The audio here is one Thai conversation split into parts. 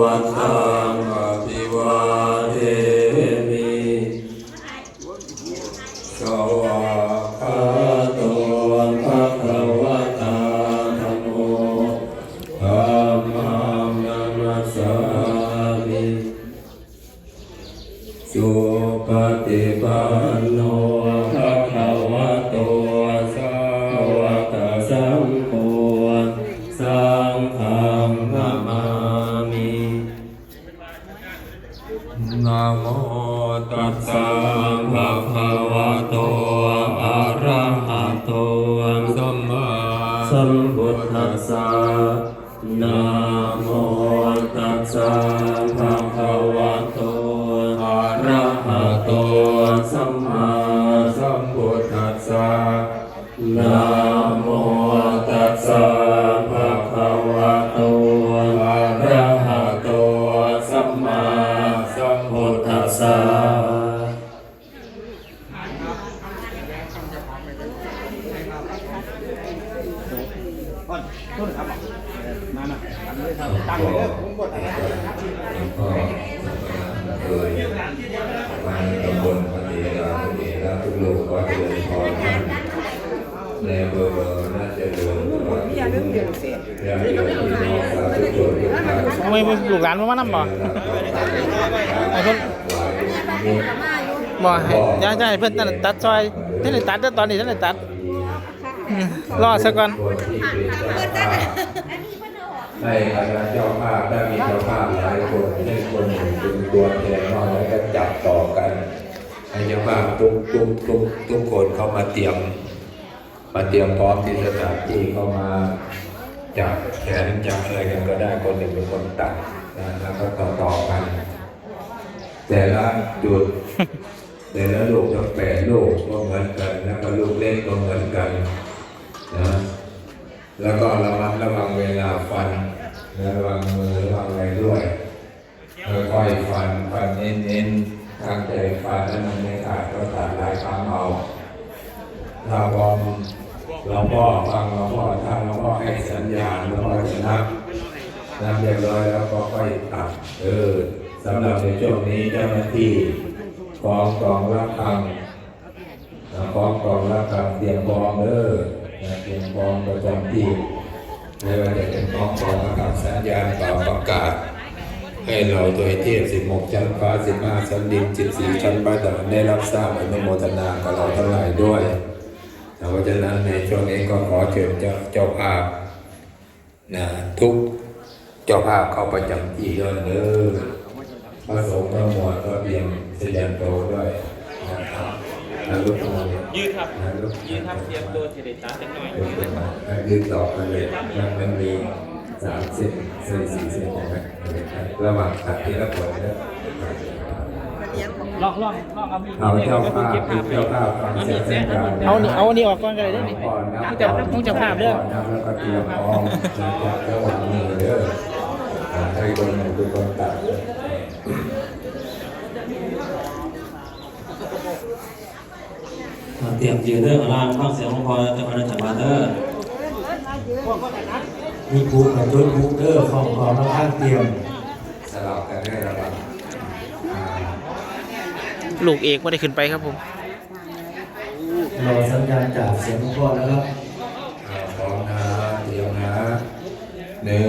วันตังอภิวา นะโมตัสสะภะคะวะโตอะระหะโตสัมมาสัมพุทธัสสะนะ ต้นครับนั่นน่ะตั้งเลยผมกดก็โดยทางตำบลปฏิลาปฏิลาทุกลูกก็เจริญพรท่านในเบอร์น่าจะเดินตลอดอย่าลืมเดือนเสียอย่าลืมพี่น้องสาธุชนทุกท่านทำไมลูกหลานมาว่านำบ่ไอ้เพิ่น บ่ให้ย่าจะให้เพิ่นนั่นตัดซอยท่านได้ตัดเด้อตอนนี้ท่านได้ตัดอืมรอซะก่อนคนที่เป็นเจ้าภาพให้คณะเจ้าภาพได้มีเจ้าภาพหลายคนให้คนหนึ่งเป็นตัวแทนน้อยแล้วก็จับต่อกันให้เจ้าภาพทุกทุกทุกทุกคนเข้ามาเตรียม มาเตรียมพร้อมที่สถานที่เข้ามาจับแขนจับอะไรกันก็ได้คนหนึ่งเป็นคนตัดนะแล้วก็ต่อต่อๆกัน แต่ละจุด แต่ละโลกทั้งแปดลูกก็เหมือนกันแล้วก็ลูกเล็กก็เหมือนกันนะแล้วก็ระมัดระวังเวลาฟันนะระวังมือระวังอะไรด้วยค่อยฟันฟันเน้นๆทางใจฟันแล้วมันไม่ขาดก็ตัดหลายครั้งเอาเราบอมเราพ่อฟังเราพ่อถ้าเราพ่อให้สัญญาณเราพ่อจะนับนับเรียบร้อยแล้วก็ค่อยตัดเออ สำหรับในช่วงนี้เจ้าหน้าที่กองกองรับคำกองกองรับคำเตรียมกองเด้อเตรียมกองประจำที่ไม่ว่าจะเป็นกองกองรับคำสัญญาณเป่าประกาศ ให้เราโดยเทียบสิบหกชั้นฟ้าสิบห้าชั้นดินสิบสี่ชั้นบาดาลได้รับทราบอนุโมทนากับเราทั้งหลายด้วยเพราะฉะนั้นในช่วงนี้ก็ขอเชิญเจ้าเจ้าภาพนะทุกเจ้าภาพเข้าประจำที่ด้วเด้อ พระสงฆ์พระมวลก็เตรียมแสดงโตวด้วยนะครับนะลูกทั้งหมดยืดครับนะลูกยืดครับเตรียมตัวสิได้ตัดจักหน่อยยืดมายืดต่อกันเลยมันมันมีสามเส้นเส้นสี่เส้นใช่ไหมระหว่างตัดทีละคนเด้อลองลองลองเอามีดเอาเจ้าก็ภาพเก็บภาพเจ้าภาพฟังเสียงเส้นกลางเอานี่เอาอันนี้ออกก่อนก็ได้เด้อนี่ก่อนนะต้องจับต้องจับภาพเด้อก่อนนะแล้วก็เตรียมพร้อมนะจับระหว่างมือเด้ออ่าให้คนหนึ่งเป็นคนตัด เตรียมยืนเรื่องอารามฟังเสียงของพอจะมาจับมาเดอร์มีภูกับจุดภูเดอร์ของของข้างเตรียมสลับกันให้ระวังอ่าลูกเอกบ่ได้ขึ้นไปครับผมรอสัญญาณจากเสียงของพ่อนะครับอ่าพร้อมนะเตรียมนะหนึ่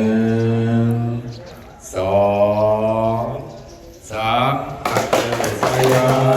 งสองสามอัจฉริยานโ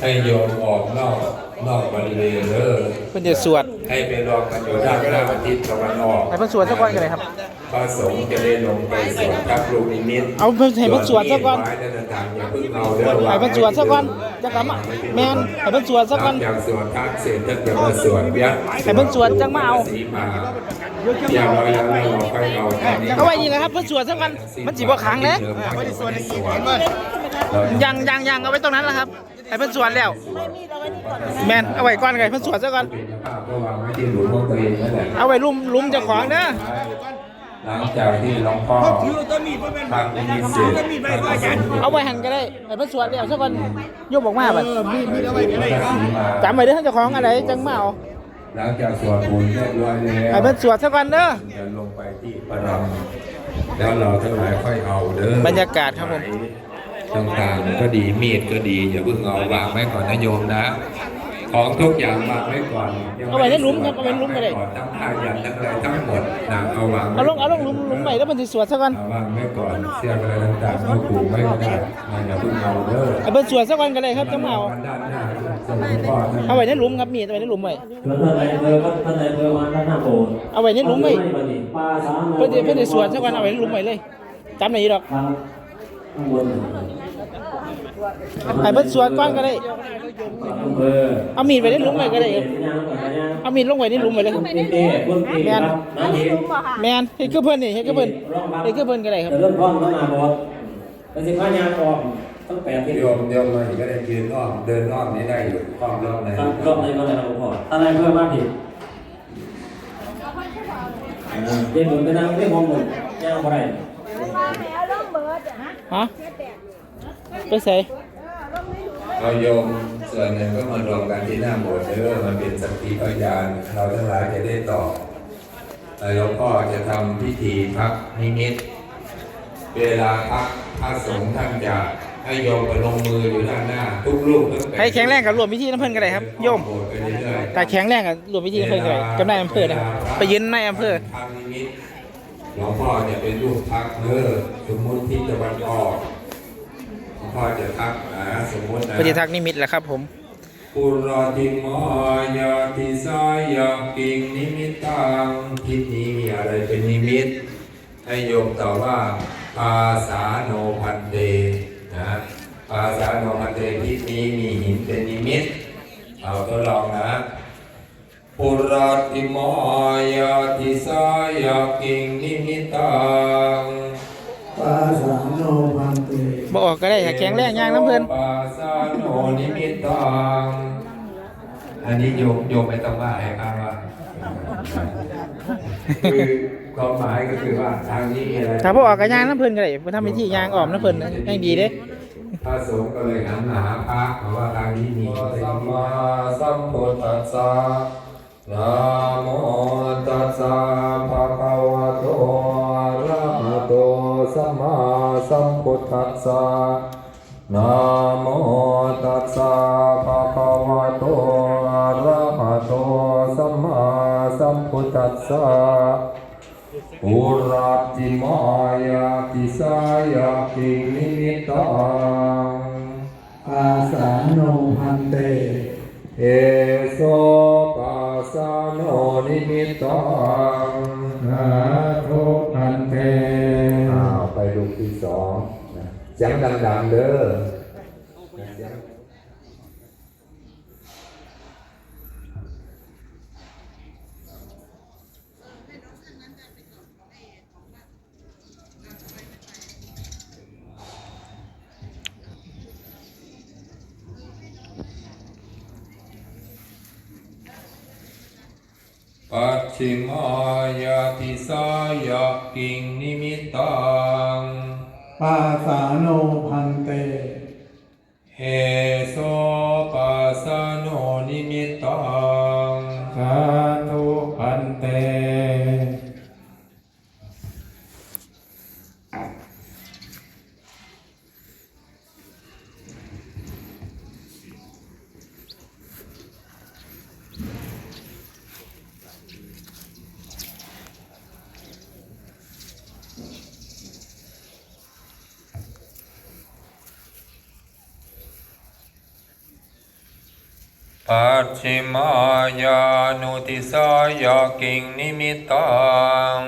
ให้โยมออกนอกนอกบริเวณเด้อเพิ่นจะสวดให้ไปรอกันอยู่ด้านหน้าทิศตะวันออกให้เพิ่นสวดสักวันกันเลยครับ พระสงฆ์จะได้ลงไปสวดพระลูกนิมิตเอาเพิ่นให้เพิ่นสวดสักวันไม้ต่างๆอย่าเพิ่งเอาเด้อให้เพิ่นสวดสักวันจังกะมาแม่นให้เพิ่นสวดสักวันหลังจากสวดพระเสร็จแล้วเดี๋ยวมาสวดเบี้ยให้เพิ่นสวดจังมาเอาสีมาอย่างเราอย่างเราเราค่อยเอาแค่นี้เอาไว้นี่นะครับเพิ่นสวดสักวันมันสิบ่ขังเด้ไม่ได้สวดในสวดยังยังยังเอาไว้ตรงนั้นแหละครับให้เพิ่นสวดแล้วแม่นเอาไว้ก่อนไงเพิ่นสวดซะก่อนภาพก็วางไว้ที่หลุมของตัวเองนั่นแหละเอาไว้ลุมลุมเจ้าของเด้อ หลังจากที่หลวงพ่อทำพิธีเสร็จเอาไว้หันก็ได้ให้เพิ่นสวดแล้วซะก่อนโยมบอกมาบัดมีมีเอาไว้ก็ได้จำไว้เด้อเจ้าของอะไรจังมาเอาหลังจากสวดมนต์เรียบร้อยแล้วให้เพิ่นสวดซะก่อนเด้อจะลงไปที่ประรำแล้วเราทั้งหลายค่อยเอาเด้อบรรยากาศครับผมต่างๆก็ดีมีดก็ดีอย่าเพิ่งเอาวางไว้ก่อนนะโยมนะ ของทุกอย่างวางไว้ก่อนยังเอาไว้ในหลุมครับเอาไว้ในหลุมก็ได้ก่อนทั้งผ้ายันทั้งอะไรทั้งหมดนะเอาวางไว้เอาลงเอาลงลุมลุมไว้แล้วเพิ่นสิสวดซะก่อนเอาวางไว้ก่อนเสื้ออะไรต่างๆเอาผูกไว้ก็ได้นะอย่าเพิ่งเอาเด้อให้เพิ่นสวดซะก่อนก็ได้ครับจังมาเอาด้านหน้าสมพ่อท่าน เอาไว้ในหลุมครับมีดเอาไว้ในหลุมไว้แล้วท่านนายอำเภอก็ท่านนายอำเภอมาท่านหน้าโบสถ์เอาไว้ในหลุมไว้ปลาสามโลเพิ่นสิเพิ่นสิสวดซะก่อนเอาไว้ในหลุมไว้เลยจำได้อยู่ดอกทางข้างบน ให้เพิ่นสวดก่อนก็ได้ อำเภอเอามีดไว้ในหลุมไว้ก็ได้ครับสัญญาณก่อนสัญญาณเอามีดลงไว้ในหลุมไว้เลยคุณเต้คุณเต้ครับน้าเห็นแม่นเฮ็ดคือเพิ่นนี่เฮ็ดคือเพิ่นเฮ็ดคือเพิ่นก็ได้ครับ จะเริ่มพร้อมเข้ามาบอสเป็นสิบห้ายางออกต้องแปดที่โยมโยมมาอีกก็ได้ยืนอ้อมเดินอ้อมนี้ได้อยู่อ้อมรอบไหนครับรอบในก็ได้ครับพ่อท่านนายอำเภอมาผิดเด็กหนุนไปนั่งไม่มองหนุนย่างบ่ได้ฮะ ไปใส่เอาโยมส่วนหนึ่งก็มารวมกันที่หน้าโบสถ์เด้อมันเป็นสักขีพยานเราทั้งหลายจะได้ตอบแล้วหลวงพ่อจะทำพิธีพักนิมิต เวลาพักพระสงฆ์ท่านจะให้โยมไปลงมืออยู่ด้านหน้า ทุกลูกตั้งแต่ให้แข็งแรงกับรวมพิธีน้ำเพิ่นก็ได้ครับโยมโบสถ์ไปเรื่อยๆแต่แข็งแรงกับรวมพิธีน้ำเพิ่นก็ได้จำได้อำเภอนะครับไปยืนในอำเภอทางนิมิตหลวงพ่อจะเป็นลูกพักเนอสมมุติที่ตะวันออกหลวง พ่อจะทักนะสมมุตินะปฏิทักษ์นิมิตแหละครับ ผมปุราติมายาติสายาปิงนิมิตังทิศนี้มีอะไรเป็นนิมิต ให้โยมตอบว่าภาษาโนพันเตนะภาษาโนพันเตทิศนี้มีหินเป็นนิมิต เอาทดลองนะปุราติมายาติสายากิงนิมิตังปลาสามโนพันเต บ่ออกก็ได้ถ้าแข็งแรงย่างน้ำเพิ่นปาสาโนนิมิตังอันนี้โยมโยมไม่ต้องว่าให้ข้าว่าคือความหมายก็คือว่าทางนี้มีอะไรถ้าบ่ออกก็ย่างน้ำเพิ่นก็ได้บ่ทำพิธีย่างอ้อมน้ำเพิ่นยังดีเด้พระสงฆ์ก็เลยหันมาหาพระเพราะว่าทางนี้มีสัมมาสัมพุทธัสสะนะโมตัสสะภะคะวะโตอะระหะโต สัมมาสัมพุทธัสสะนะโมตัสสะภะคะวะโตอะระหะโตสัมมาสัมพุทธัสสะอุรัติมายาติสายาปินิมิตังอาสาโนพันเต เอโสปัสสะโนนิมิตังนาโทพันเต ลูกที่สองนะเสียงดังๆเด้อ ปัจฉิมายาติสายากิงนิมิตังปาสาโนพันเตเเฮโสปัสสโนนิมิตตังสาธุพันเต ปัจฉิมายานุติสายากิงนิมิตตัง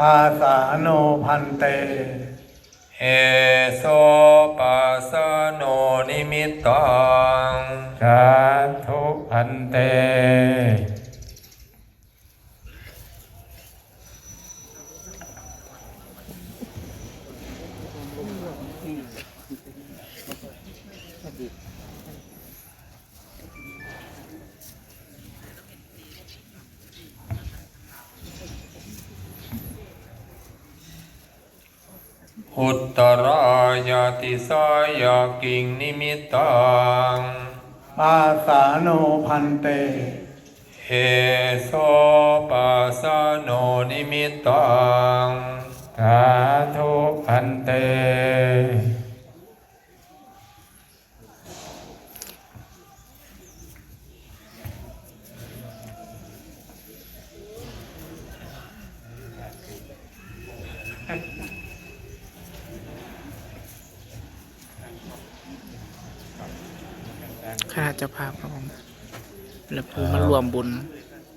อาสาโนพันเต เอโสปัสสโนนิมิตตังสาธุพันเต อุตตรายาติสายากิงนิมิตตังอาสาโนพันเต เอโสปัสสโนนิมิตตังสาธุพันเต ข้าเจ้าภาพครับผมแล้วผู้มารวมบุญ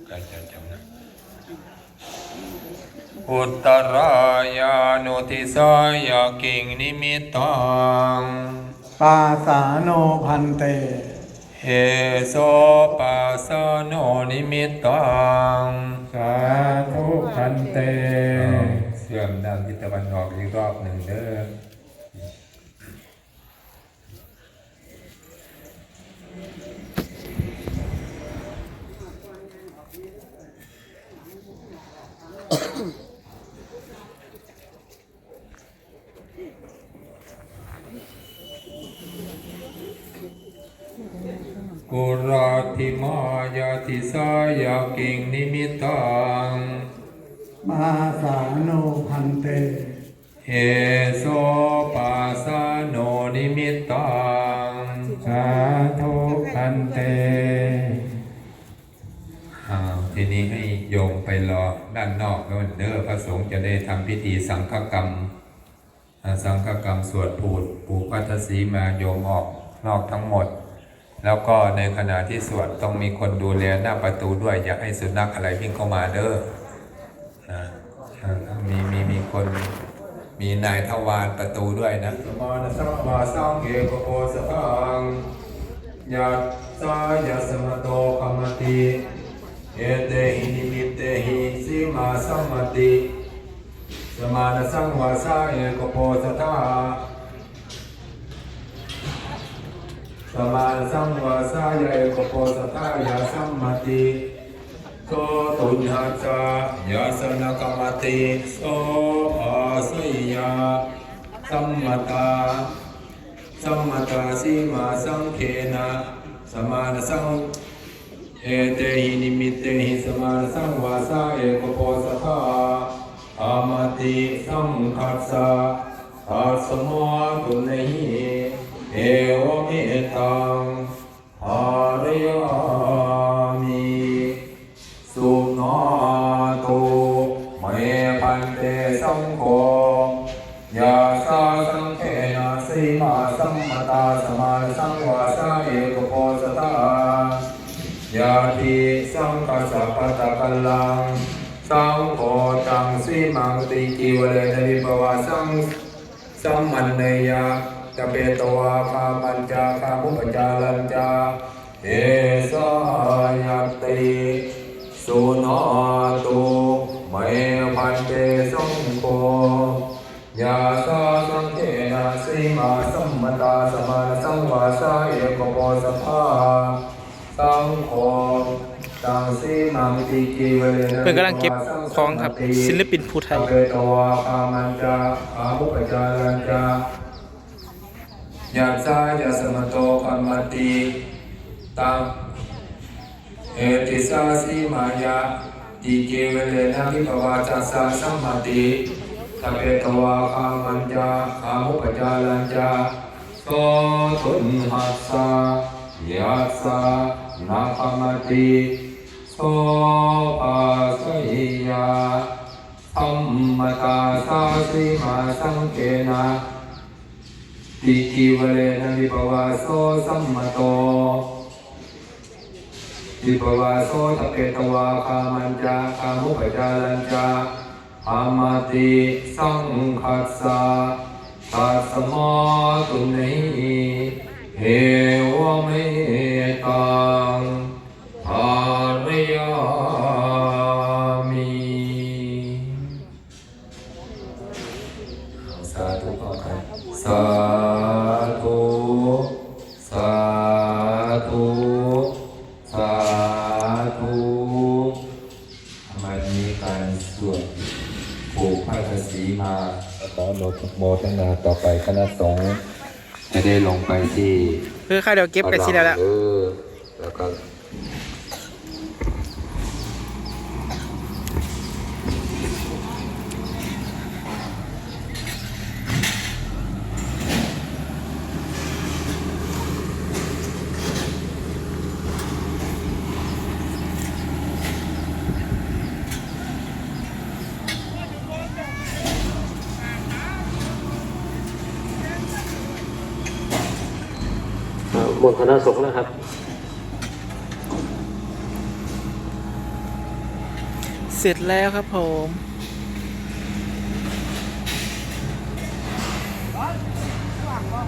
การจัดจำนะอุตตรายานุติสายากิงนิมิตตังอาสาโนพันเตเอโสปัสสโนนิมิตตังสาธุพันเต เสื่อมด้านทิศตะวันออกอีกรอบหนึ่งเด้อ กุ ราธิมายาติสายากิงนิมิตตังอาสาโนพันเตเอโสปัสสโนนิมิตตังสาธุพันเตอ้าวทีนี้ให้โยมไปรอด้านนอกแล้วเด้อพระสงฆ์จะได้ทำพิธีสังฆกรรมอ่าสังฆกรรมสวดผูดผูกพัทธสีมาโยมออกนอกทั้งหมด แล้วก็ในขณะที่สวดต้องมีคนดูแลหน้าประตูด้วย อย่าให้สุนัขอะไรวิ่งเข้ามาเด้อนะอ่ามีมีมีคนมีนายทวารประตูด้วยนะมานะสัมมาสังเกโปสตังยัตสายสมโตคมติเอเตหินิมิเตหิสีมาสัมมติสมานะสังวาสาเอกโพสทา มาสังวาสาเอกโพสทายาสัมมติโกตุญหาจายาสนกรรมติโสภาสยาสัมมตาสัมมตาสีมาสังเคนะสมานสังเอเตหินิมิเตหิสมานสังวาสาเอกโพสทาอามติสังคัสสะทัสมาตุเนหิ เอวเมตังหาริยามิสุนาตุเมปันเตสังโฆยาสาสังเขนะสีมาสัมมตาสมาสังวาสาเอกโพสทายาติสังกัสสะปะตะกัลลังสังโฆตังสีมังติกิวเลทวิปวาสังสัมมันเนยะ จะเปตวาคาปัญจาคาภุปจารัญจาเอสายติสุนาตุเมพันเตสังโฆยาสาสังเทนะสีมาสัมมตาสมาสังวาสาเอกโพสภาสังโฆตังสีมังติกีเวเรเพื่อนกำลังเก็บของครับศิลปินภูไทย ยาสายาสมโตปัมมติตังเอติสาสีมายาติเกเวเลนะวิปวาจัสสะสัมมติตะเปตวาคามันจาคามุปจารัญจาโสตุนหัสสะยาสานาคมติโสปัสสิยาธัมมตาสาสีมาสังเกนะ ติกิวเลนะวิปวาโสสัมมโตวิปวาโสตะเกตวาคามันจาคามุปจารัญจาอามาติสังคัสสะตัสมาตุนิเอวเมตังภารยาาธุพร้อมกันสาธุ สาธุ สาธุทำไมมีการสวดผูกผ้าสีมาขอโมทโมทนาต่อไปคณะสงฆ์จะได้ลงไปที่ คือข้าวเดี๋ยวเก็บกันสิแล้วละเออแล้วก็ หมดคณะสงฆ์แล้วครับเสร็จแล้วครับผม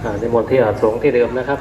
อ่าในมนต์ที่อาจสงฆ์ที่เดิมนะครับ